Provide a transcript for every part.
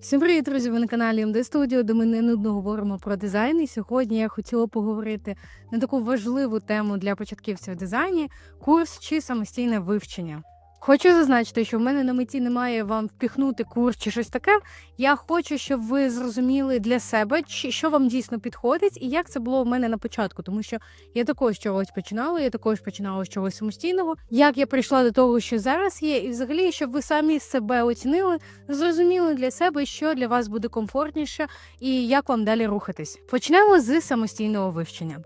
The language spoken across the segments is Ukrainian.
Всім привіт, друзі! Ви на каналі МД Студіо, де ми не нудно говоримо про дизайн. І сьогодні я хотіла поговорити на таку важливу тему для початківців в дизайні курс чи самостійне вивчення. Хочу зазначити, що в мене на меті немає вам впіхнути курс чи щось таке. Я хочу, щоб ви зрозуміли для себе, що вам дійсно підходить, і як це було в мене на початку, тому що я також чогось починала, я також починала з чогось самостійного. Як я прийшла до того, що зараз є, і взагалі, щоб ви самі себе оцінили, зрозуміли для себе, що для вас буде комфортніше і як вам далі рухатись. Почнемо з самостійного вивчення.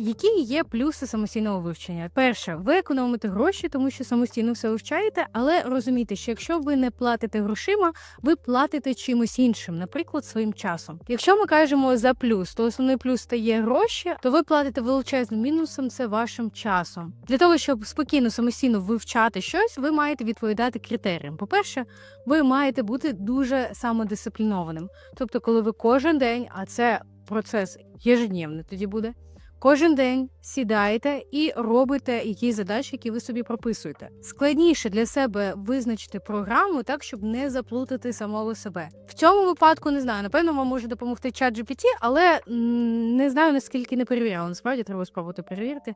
Які є плюси самостійного вивчення? Перше, ви економите гроші, тому що самостійно все вивчаєте, але розумійте, що якщо ви не платите грошима, ви платите чимось іншим, наприклад, своїм часом. Якщо ми кажемо за плюс, то основний плюс стає гроші, то ви платите величезним мінусом це вашим часом. Для того щоб спокійно самостійно вивчати щось, ви маєте відповідати критеріям. По-перше, ви маєте бути дуже самодисциплінованим. Тобто, коли ви кожен день, а це процес єжедневний тоді буде. Кожен день сідаєте і робите якісь задачі, які ви собі прописуєте. Складніше для себе визначити програму так, щоб не заплутати самого себе. В цьому випадку не знаю. Напевно, вам може допомогти чат GPT, але не знаю наскільки не перевіряла. Насправді треба спробувати перевірити,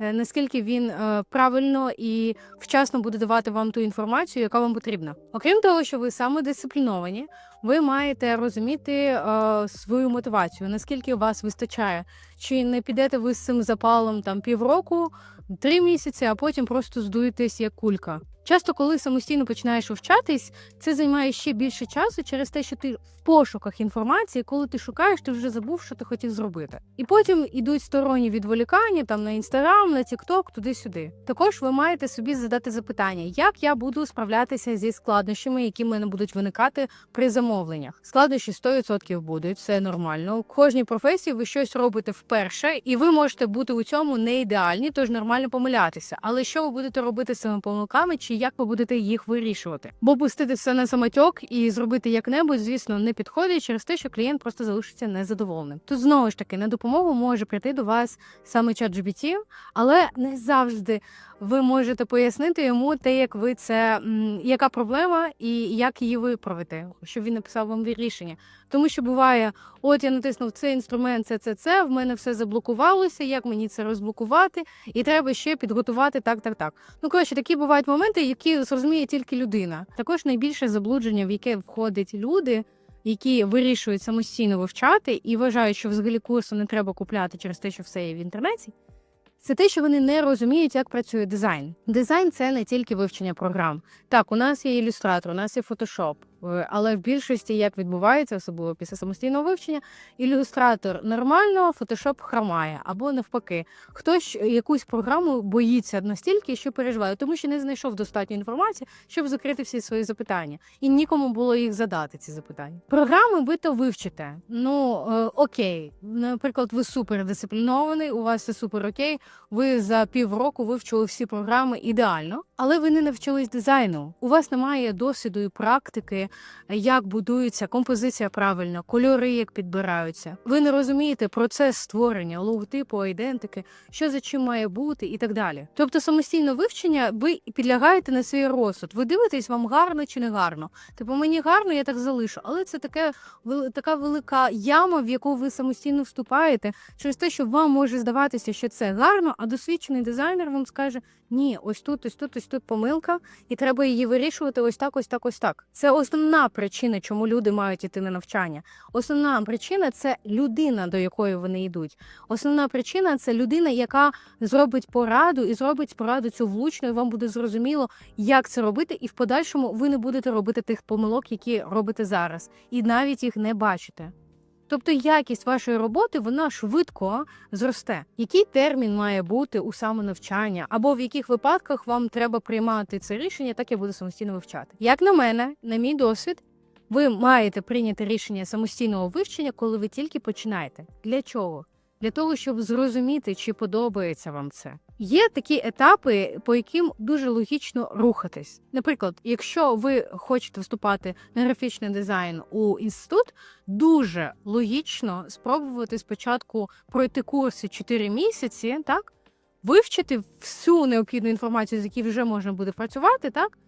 е, наскільки він е, правильно і вчасно буде давати вам ту інформацію, яка вам потрібна. Окрім того, що ви самодисципліновані, ви маєте розуміти е, свою мотивацію, наскільки вас вистачає. Чи не підете ви з цим запалом там півроку, три місяці, а потім просто здуєтесь як кулька. Часто, коли самостійно починаєш вивчатись, це займає ще більше часу через те, що ти в пошуках інформації, коли ти шукаєш, ти вже забув, що ти хотів зробити. І потім ідуть сторонні відволікання там на інстаграм, на тікток, туди-сюди. Також ви маєте собі задати запитання, як я буду справлятися зі складнощами, які в мене будуть виникати при замовленнях. Складнощі 100% будуть, це нормально. У кожній професії ви щось робите вперше, і ви можете бути у цьому не ідеальні, тож нормально помилятися. Але що ви будете робити з цими помилками, чи як ви будете їх вирішувати? Бо пустити все на самотьок і зробити як-небудь, звісно, не підходить через те, що клієнт просто залишиться незадоволеним. Тут знову ж таки на допомогу може прийти до вас саме чат GPT, але не завжди ви можете пояснити йому те, як ви це яка проблема і як її виправити, щоб він написав вам рішення. Тому що буває, от я натиснув цей інструмент, це це це. В мене все заблокувалося. Як мені це розблокувати? І треба ще підготувати так, так, так. Ну коротше, такі бувають моменти, які зрозуміє тільки людина. Також найбільше заблудження, в яке входять люди. Які вирішують самостійно вивчати і вважають, що взагалі курсу не треба купляти через те, що все є в інтернеті. Це те, що вони не розуміють, як працює дизайн. Дизайн це не тільки вивчення програм. Так, у нас є ілюстратор, у нас є фотошоп, але в більшості як відбувається, особливо після самостійного вивчення, ілюстратор нормально, фотошоп хромає або навпаки. Хтось якусь програму боїться настільки, що переживає, тому що не знайшов достатньо інформації, щоб закрити всі свої запитання, і нікому було їх задати. Ці запитання. Програми ви то вивчите. Ну е, окей, наприклад, ви супердисциплінований, у вас все супер окей. Ви за півроку вивчили всі програми ідеально, але ви не навчились дизайну. У вас немає досвіду і практики, як будується композиція правильно, кольори як підбираються. Ви не розумієте процес створення логотипу, айдентики, що за чим має бути і так далі. Тобто, самостійне вивчення ви підлягаєте на свій розсуд. Ви дивитесь, вам гарно чи не гарно. Типу, мені гарно, я так залишу, але це таке така велика яма, в яку ви самостійно вступаєте, через те, що вам може здаватися, що це гарно, а досвідчений дизайнер вам скаже: ні, ось тут, ось тут, ось тут помилка, і треба її вирішувати ось так, ось так, ось так. Це основна причина, чому люди мають іти на навчання. Основна причина це людина, до якої вони йдуть. Основна причина це людина, яка зробить пораду і зробить пораду цю влучно, і вам буде зрозуміло, як це робити, і в подальшому ви не будете робити тих помилок, які робите зараз, і навіть їх не бачите. Тобто якість вашої роботи вона швидко зросте. Який термін має бути у самонавчання, або в яких випадках вам треба приймати це рішення, так я буду самостійно вивчати. Як на мене, на мій досвід, ви маєте прийняти рішення самостійного вивчення, коли ви тільки починаєте. Для чого? Для того, щоб зрозуміти, чи подобається вам це. Є такі етапи, по яким дуже логічно рухатись. Наприклад, якщо ви хочете вступати на графічний дизайн у інститут, дуже логічно спробувати спочатку пройти курси 4 місяці, так вивчити всю необхідну інформацію, з якою вже можна буде працювати, так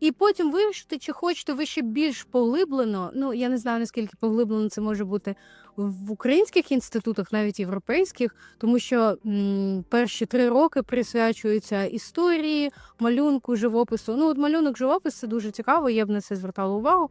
І потім вирішити, чи хочете ви ще більш поглиблено. Ну я не знаю наскільки поглиблено це може бути в українських інститутах, навіть європейських, тому що м, перші три роки присвячуються історії, малюнку, живопису. Ну, от малюнок, живопис це дуже цікаво, я б на це звертала увагу.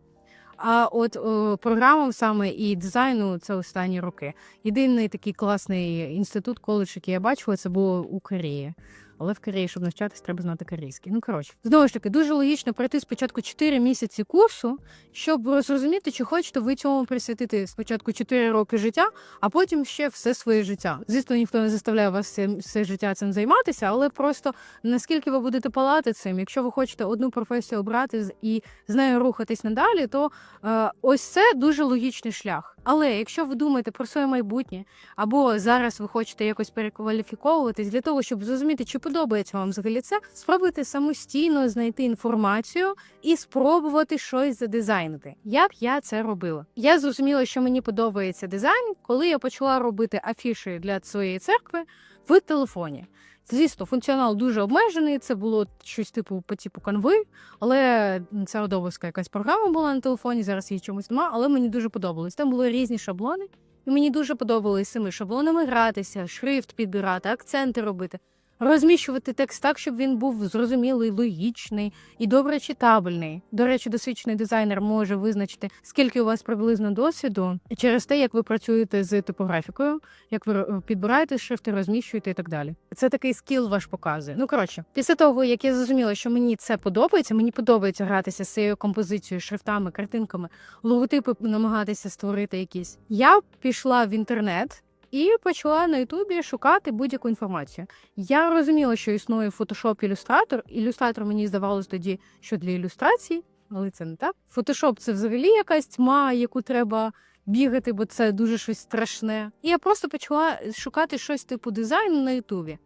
А от о, програмам саме і дизайну це останні роки. Єдиний такий класний інститут, коледж, який я бачила, це було у Кореї. Але в Кореї, щоб навчатись, треба знати корейський. Ну коротше, знову ж таки, дуже логічно пройти спочатку 4 місяці курсу, щоб зрозуміти, чи хочете ви цьому присвятити спочатку 4 роки життя, а потім ще все своє життя. Звісно, ніхто не заставляє вас все, все життя цим займатися, але просто наскільки ви будете палати цим, якщо ви хочете одну професію обрати і з нею рухатись надалі, то е, ось це дуже логічний шлях. Але якщо ви думаєте про своє майбутнє, або зараз ви хочете якось перекваліфіковуватись для того, щоб зрозуміти, чи подобається вам взагалі це, спробуйте самостійно знайти інформацію і спробувати щось задизайнити. Як я це робила? Я зрозуміла, що мені подобається дизайн, коли я почала робити афіші для своєї церкви в телефоні. Звісно, функціонал дуже обмежений. Це було щось типу по типу канви, але це одобовська якась програма була на телефоні. Зараз її чомусь нема, але мені дуже подобалось. Там були різні шаблони, і мені дуже подобалось цими шаблонами гратися, шрифт підбирати, акценти робити, розміщувати текст так, щоб він був зрозумілий, логічний і добре читабельний. До речі, досвідчений дизайнер може визначити, скільки у вас приблизно досвіду через те, як ви працюєте з типографікою, як ви е, підбираєте шрифти, розміщуєте і так далі. Це такий скіл ваш показує. Ну коротше, після того як я зрозуміла, що мені це подобається, мені подобається гратися з цією композицією, шрифтами, картинками, логотипи намагатися створити якісь. Я пішла в інтернет. І почала на Ютубі шукати будь-яку інформацію. Я розуміла, що існує Photoshop ілюстратор. Ілюстратор мені здавалось тоді, що для ілюстрації, але це не так. Photoshop – це взагалі якась тьма, яку треба бігати, бо це дуже щось страшне. І я просто почала шукати щось типу дизайну на Ютубі.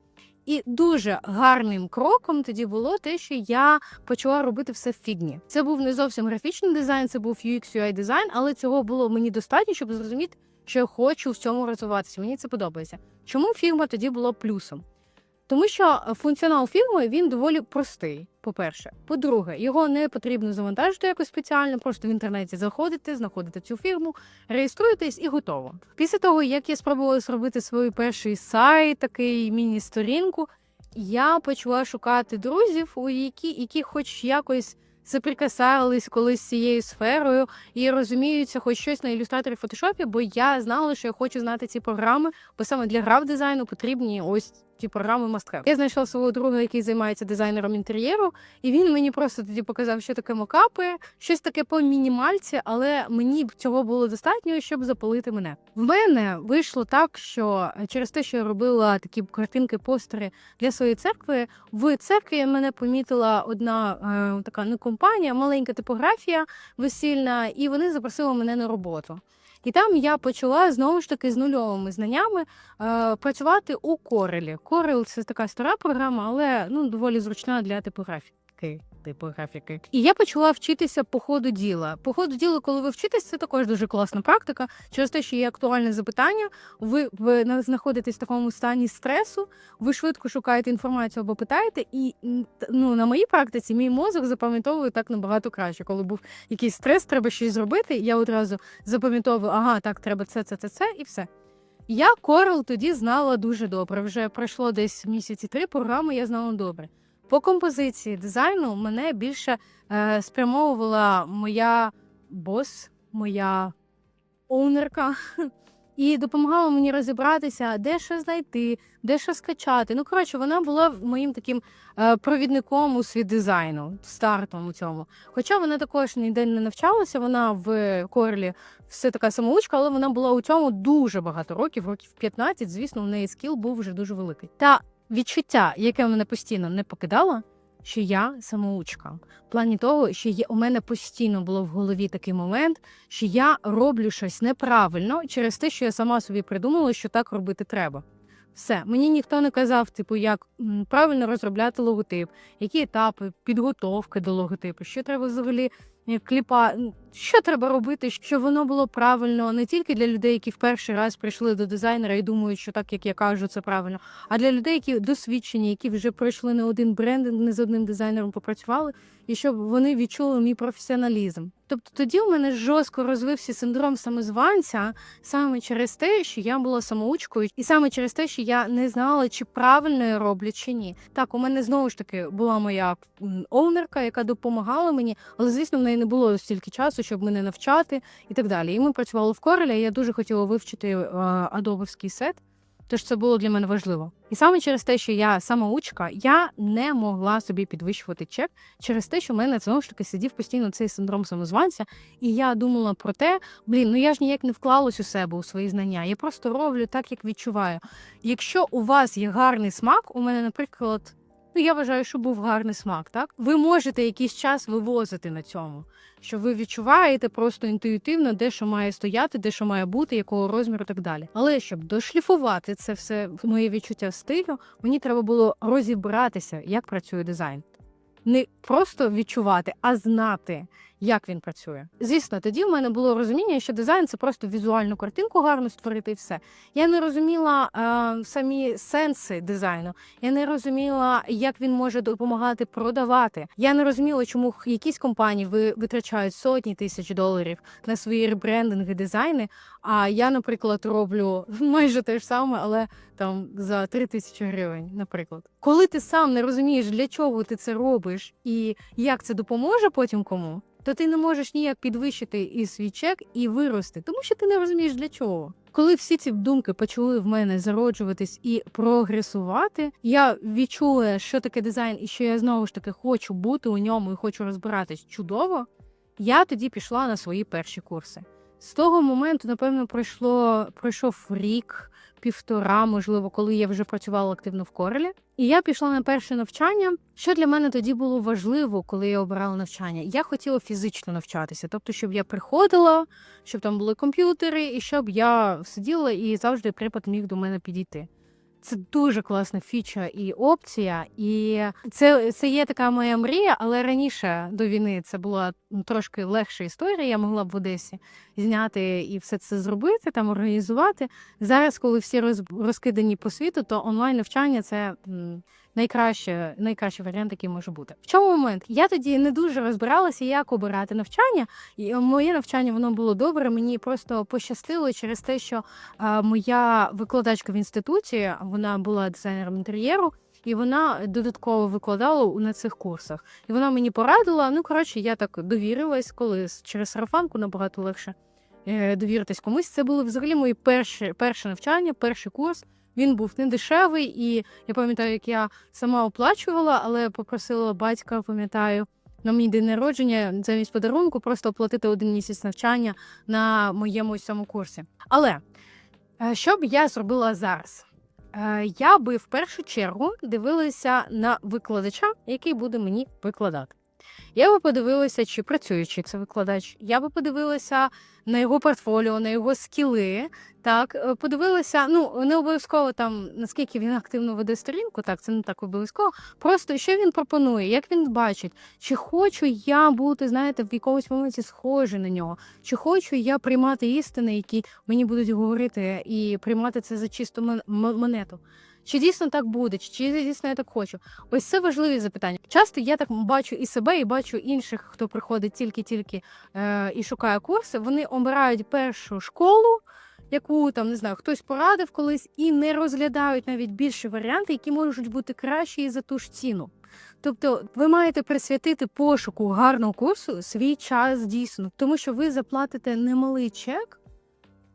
І дуже гарним кроком тоді було те, що я почала робити все в фігні. Це був не зовсім графічний дизайн, це був UX UI дизайн, але цього було мені достатньо, щоб зрозуміти, що я хочу в цьому розвиватися. Мені це подобається. Чому фірма тоді була плюсом? Тому що функціонал фірми він доволі простий. По-перше, по-друге, його не потрібно завантажити якось спеціально. Просто в інтернеті заходите, знаходите цю фірму, реєструєтесь і готово. Після того, як я спробувала зробити свій перший сайт, такий міні-сторінку, я почала шукати друзів, у які, які хоч якось заприкасались колись з цією сферою і розуміються хоч щось на ілюстраторі фотошопі, бо я знала, що я хочу знати ці програми, бо саме для граф дизайну потрібні ось ті програми have. Я знайшла свого друга, який займається дизайнером інтер'єру, і він мені просто тоді показав, що таке мокапи, щось таке по мінімальці, але мені цього було достатньо, щоб запалити мене. В мене вийшло так, що через те, що я робила такі картинки, постери для своєї церкви, в церкві мене помітила одна е, така не компанія, маленька типографія весільна, і вони запросили мене на роботу. І там я почала знову ж таки з нульовими знаннями е, працювати у Корелі. Корел це така стара програма, але ну доволі зручна для типографіки. Типографіки. І я почала вчитися по ходу діла. По ходу діла, коли ви вчитесь, це також дуже класна практика. Через те, що є актуальне запитання, ви, ви знаходитесь в такому стані стресу, ви швидко шукаєте інформацію або питаєте, і ну, на моїй практиці мій мозок запам'ятовує так набагато краще. Коли був якийсь стрес, треба щось зробити. Я одразу запам'ятовую, ага, так, треба це, це, це, це, і все. Я Corel тоді знала дуже добре. Вже пройшло десь місяці три програми, я знала добре. По композиції дизайну мене більше е, спрямовувала моя бос, моя оунерка, і допомагала мені розібратися, де що знайти, де що скачати. Ну, коротше, вона була моїм таким е, провідником у світ дизайну, стартом у цьому. Хоча вона також ніде не навчалася, вона в Корлі все така самоучка, але вона була у цьому дуже багато років, років 15, звісно, у неї скіл був вже дуже великий. Та відчуття, яке мене постійно не покидало, що я самоучка. В плані того, що є, у мене постійно було в голові такий момент, що я роблю щось неправильно через те, що я сама собі придумала, що так робити треба. Все, мені ніхто не казав, типу, як правильно розробляти логотип, які етапи, підготовки до логотипу, що треба взагалі кліпа. Що треба робити, щоб воно було правильно не тільки для людей, які в перший раз прийшли до дизайнера і думають, що так як я кажу, це правильно, а для людей, які досвідчені, які вже пройшли не один брендинг, не з одним дизайнером попрацювали, і щоб вони відчули мій професіоналізм. Тобто тоді у мене жорстко розвився синдром самозванця саме через те, що я була самоучкою, і саме через те, що я не знала, чи правильно я роблю, чи ні. Так, у мене знову ж таки була моя оунерка, яка допомагала мені, але звісно, в неї не було стільки часу, щоб мене навчати і так далі. І ми працювали в Корелі, і я дуже хотіла вивчити е, адобовський сет. Тож це було для мене важливо. І саме через те, що я самоучка, я не могла собі підвищувати чек через те, що в мене знову ж таки сидів постійно цей синдром самозванця, і я думала про те, блін, ну я ж ніяк не вклалась у себе у свої знання. Я просто роблю так, як відчуваю. Якщо у вас є гарний смак, у мене, наприклад, ну я вважаю, що був гарний смак, так ви можете якийсь час вивозити на цьому. Що ви відчуваєте просто інтуїтивно, де що має стояти, де що має бути, якого розміру, і так далі. Але щоб дошліфувати це все моє відчуття стилю, мені треба було розібратися, як працює дизайн. Не просто відчувати, а знати, як він працює. Звісно, тоді в мене було розуміння, що дизайн це просто візуальну картинку гарно створити і все. Я не розуміла е, самі сенси дизайну. Я не розуміла, як він може допомагати продавати. Я не розуміла, чому якісь компанії ви витрачають сотні тисяч доларів на свої ребрендинги, дизайни. А я, наприклад, роблю майже те ж саме, але там за 3 тисячі гривень, наприклад. Коли ти сам не розумієш, для чого ти це робиш і як це допоможе потім кому, то ти не можеш ніяк підвищити і свій чек і вирости, тому що ти не розумієш для чого. Коли всі ці думки почали в мене зароджуватись і прогресувати, я відчула, що таке дизайн, і що я знову ж таки хочу бути у ньому і хочу розбиратись чудово. Я тоді пішла на свої перші курси. З того моменту, напевно, пройшло пройшов рік, півтора, можливо, коли я вже працювала активно в Корелі. І я пішла на перше навчання. Що для мене тоді було важливо, коли я обирала навчання? Я хотіла фізично навчатися, тобто, щоб я приходила, щоб там були комп'ютери, і щоб я сиділа і завжди припад міг до мене підійти. Це дуже класна фіча і опція, і це, це є така моя мрія, але раніше до війни це була трошки легша історія. Я могла б в Одесі зняти і все це зробити, там організувати. Зараз, коли всі роз, розкидані по світу, то онлайн навчання це найкраще, найкращий варіант, який може бути. В чому момент? Я тоді не дуже розбиралася, як обирати навчання. І моє навчання воно було добре. Мені просто пощастило через те, що а, моя викладачка в інституті вона була дизайнером інтер'єру. І вона додатково викладала на цих курсах. І вона мені порадила. Ну, коротше, я так довірилась, коли через сарафанку набагато легше е, довіритись комусь. Це були взагалі мої перші, перше навчання, перший курс. Він був не дешевий, і я пам'ятаю, як я сама оплачувала, але попросила батька, пам'ятаю, на мій день народження замість подарунку просто оплатити один місяць навчання на моєму ось цьому курсі. Але е, що б я зробила зараз? Е, Я би в першу чергу дивилася на викладача, який буде мені викладати. Я би подивилася, чи працюючий це викладач. Я би подивилася на його портфоліо, на його скіли. Так, е, подивилася, ну не обов'язково там наскільки він активно веде сторінку, так це не так обов'язково. Просто що він пропонує, як він бачить, чи хочу я бути, знаєте, в якомусь моменті схожий на нього, чи хочу я приймати істини, які мені будуть говорити, і приймати це за чисту монету. Чи дійсно так буде, чи дійсно я так хочу? Ось це важливі запитання. Часто я так бачу і себе, і бачу інших, хто приходить тільки-тільки е, і шукає курси. Вони обирають першу школу, яку там не знаю, хтось порадив колись, і не розглядають навіть більші варіанти, які можуть бути кращі за ту ж ціну. Тобто ви маєте присвятити пошуку гарного курсу свій час дійсно, тому що ви заплатите немалий чек,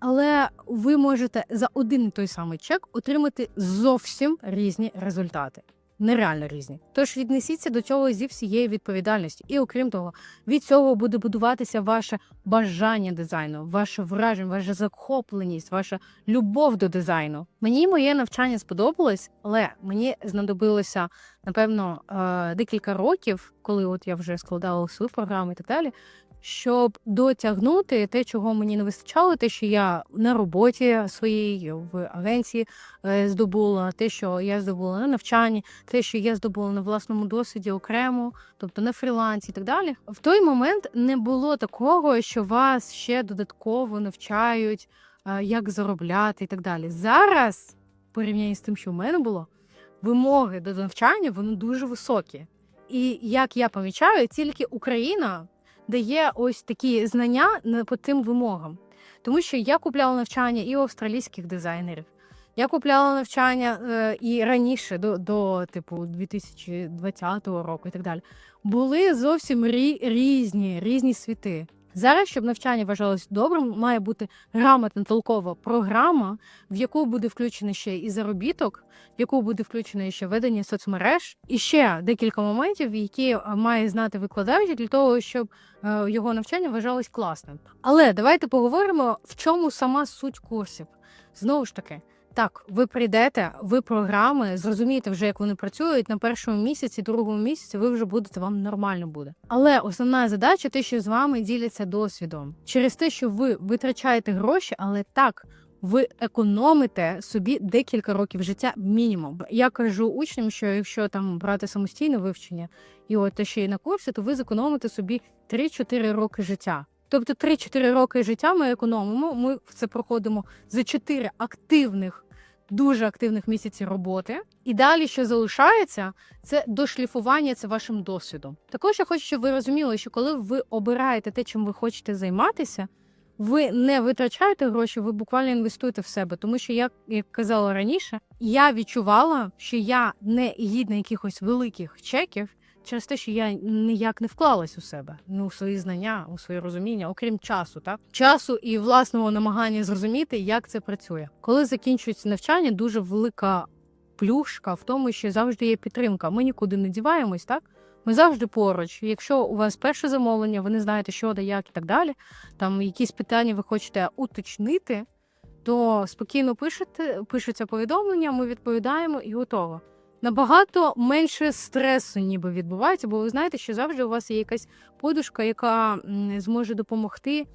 але ви можете за один і той самий чек отримати зовсім різні результати. Нереально різні. Тож віднесіться до цього зі всією відповідальністю. І окрім того, від цього буде будуватися ваше бажання дизайну, ваше враження, ваша захопленість, ваша любов до дизайну. Мені моє навчання сподобалось, але мені знадобилося напевно е, декілька років, коли от я вже складала свою програму і так далі. Щоб дотягнути те, чого мені не вистачало, те, що я на роботі своїй в агенції е, здобула, те, що я здобула на навчанні, те, що я здобула на власному досвіді окремо, тобто на фрілансі і так далі. В той момент не було такого, що вас ще додатково навчають, е, як заробляти і так далі. Зараз, в порівнянні з тим, що в мене було, вимоги до навчання вони дуже високі. І як я помічаю, тільки Україна дає ось такі знання по тим вимогам. Тому що я купляла навчання і у австралійських дизайнерів. Я купляла навчання е, і раніше, до, до типу 2020 року і так далі. Були зовсім рі, різні, різні світи. Зараз, щоб навчання вважалось добрим, має бути грамотна толкова програма, в яку буде включений ще і заробіток, в яку буде включено ще ведення соцмереж, і ще декілька моментів, які е, має знати викладач для того, щоб е, його навчання вважалось класним. Але давайте поговоримо, в чому сама суть курсів. Знову ж таки, так, ви прийдете, ви програми, зрозумієте вже, як вони працюють на першому місяці, другому місяці, ви вже будете, вам нормально буде. Але основна задача те, що з вами діляться досвідом. Через те, що ви витрачаєте гроші, але так. Ви економите собі декілька років життя мінімум. Я кажу учням, що якщо там брати самостійне вивчення і от що є на курсі, то ви зекономите собі 3-4 роки життя. Тобто 3-4 роки життя ми економимо. Ми це проходимо за 4 активних, дуже активних місяці роботи. І далі, що залишається, це дошліфування це вашим досвідом. Також я хочу, щоб ви розуміли, що коли ви обираєте те, чим ви хочете займатися. Ви не витрачаєте гроші, ви буквально інвестуєте в себе. Тому що, як, як казала раніше, я відчувала, що я не гідна якихось великих чеків через те, що я ніяк не вклалась у себе, ну у свої знання, у своє розуміння, окрім часу, так часу і власного намагання зрозуміти, як це працює. Коли закінчується навчання, дуже велика плюшка в тому, що завжди є підтримка. Ми нікуди не діваємось, так. Ми завжди поруч. Якщо у вас перше замовлення, ви не знаєте, що де, як і так далі. Там якісь питання ви хочете уточнити, то спокійно пишете, пишеться повідомлення, ми відповідаємо і готово. Набагато менше стресу, ніби відбувається, бо ви знаєте, що завжди у вас є якась подушка, яка зможе допомогти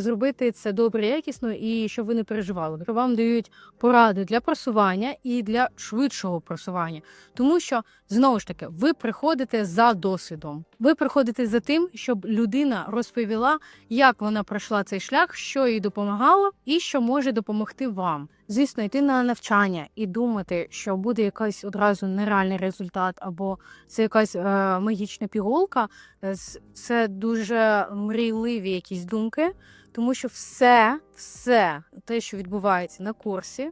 зробити це добре, якісно і щоб ви не переживали. Вам дають поради для просування і для швидшого просування, тому що знову ж таки ви приходите за досвідом. Ви приходите за тим, щоб людина розповіла, як вона пройшла цей шлях, що їй допомагало, і що може допомогти вам. Звісно, йти на навчання і думати, що буде якийсь одразу нереальний результат, або це якась е, магічна пігулка. е, Це дуже мрійливі якісь думки, тому що все, все те, що відбувається на курсі.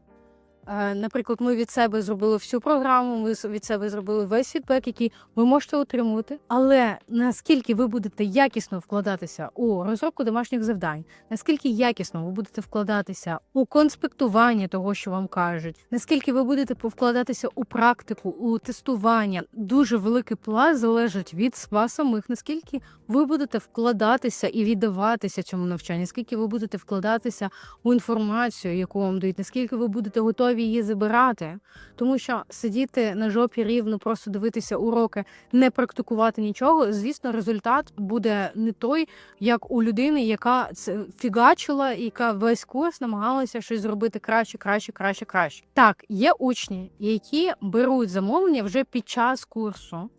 Е, Наприклад, ми від себе зробили всю програму, ми від себе зробили весь фідбек, який ви можете отримувати. Але наскільки ви будете якісно вкладатися у розробку домашніх завдань, наскільки якісно ви будете вкладатися у конспектування того, що вам кажуть, наскільки ви будете повкладатися у практику, у тестування, дуже великий пласт залежить від вас самих, наскільки ви будете вкладатися і віддаватися цьому навчанню, скільки ви будете вкладатися у інформацію, яку вам дають, наскільки ви будете готові її забирати, тому що сидіти на жопі рівно, просто дивитися уроки, не практикувати нічого, звісно, результат буде не той, як у людини, яка це фігачила, яка весь курс намагалася щось зробити краще, краще, краще, краще. Так, є учні, які беруть замовлення вже під час курсу.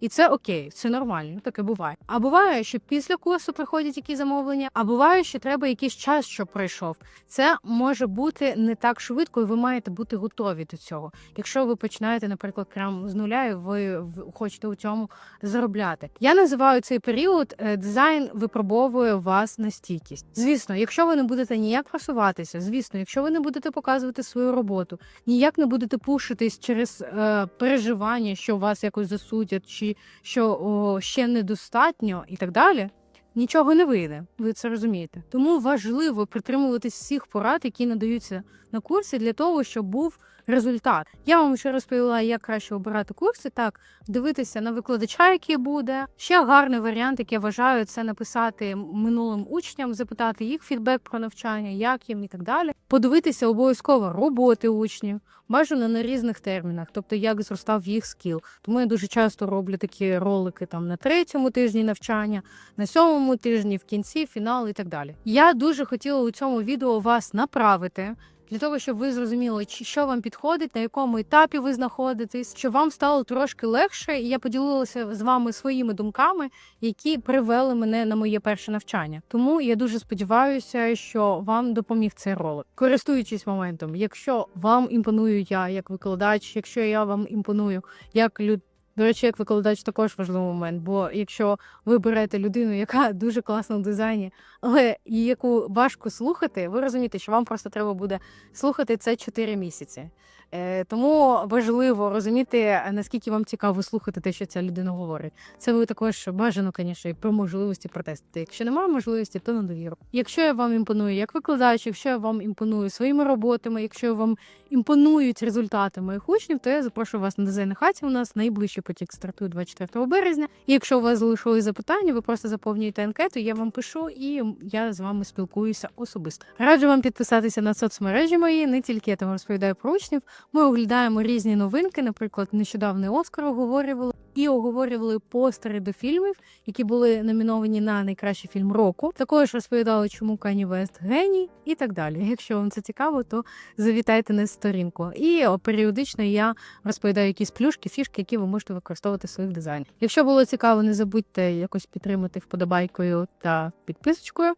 І це окей, це нормально, таке буває. А буває, що після курсу приходять якісь замовлення, а буває, що треба якийсь час, щоб пройшов. Це може бути не так швидко, і ви маєте бути готові до цього. Якщо ви починаєте, наприклад, прямо з нуля, і ви хочете у цьому заробляти. Я називаю цей період е, дизайн випробовує вас на стійкість. Звісно, якщо ви не будете ніяк просуватися, звісно, якщо ви не будете показувати свою роботу, ніяк не будете пушитись через е, переживання, що вас якось засудять, чи що о, ще недостатньо, і так далі. Нічого не вийде, ви це розумієте. Тому важливо притримуватись всіх порад, які надаються на курсі, для того, щоб був результат. Я вам ще розповіла, як краще обирати курси. Так, дивитися на викладача, який буде. Ще гарний варіант, який я вважаю, це написати минулим учням, запитати їх фідбек про навчання, як їм і так далі. Подивитися обов'язково роботи учнів, бажано на різних термінах, тобто як зростав їх скіл. Тому я дуже часто роблю такі ролики там на третьому тижні навчання, на сьомому тижні, в кінці, фінал і так далі. Я дуже хотіла у цьому відео вас направити. Для того, щоб ви зрозуміли, що вам підходить, на якому етапі ви знаходитесь, щоб вам стало трошки легше, і я поділилася з вами своїми думками, які привели мене на моє перше навчання. Тому я дуже сподіваюся, що вам допоміг цей ролик. Користуючись моментом, якщо вам імпоную я як викладач, якщо я вам імпоную як люд. До речі, як викладач також важливий момент, бо якщо ви берете людину, яка дуже класна в дизайні, але яку важко слухати, ви розумієте, що вам просто треба буде слухати це 4 місяці. Е, тому важливо розуміти, наскільки вам цікаво слухати те, що ця людина говорить. Це ви також бажано, звісно, і про можливості протестити. Якщо немає можливості, то на довіру. Якщо я вам імпоную як викладач, якщо я вам імпоную своїми роботами, якщо вам імпонують результати моїх учнів, то я запрошую вас на дизайн хаті. У нас найближчий потік стартує 24 березня. І якщо у вас залишились запитання, ви просто заповнюєте анкету, я вам пишу і я з вами спілкуюся особисто. Раджу вам підписатися на соцмережі мої. Не тільки я там розповідаю про учнів. Ми оглядаємо різні новинки. Наприклад, нещодавно Оскар оговорювали і оговорювали постери до фільмів, які були номіновані на найкращий фільм року. Також розповідали, чому Кані Вест геній і так далі. Якщо вам це цікаво, то завітайте на сторінку. І періодично я розповідаю якісь плюшки, фішки, які ви можете використовувати в своїх дизайнах. Якщо було цікаво, не забудьте якось підтримати вподобайкою та підписочкою.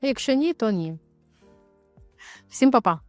Якщо ні, то ні. Всім па-па!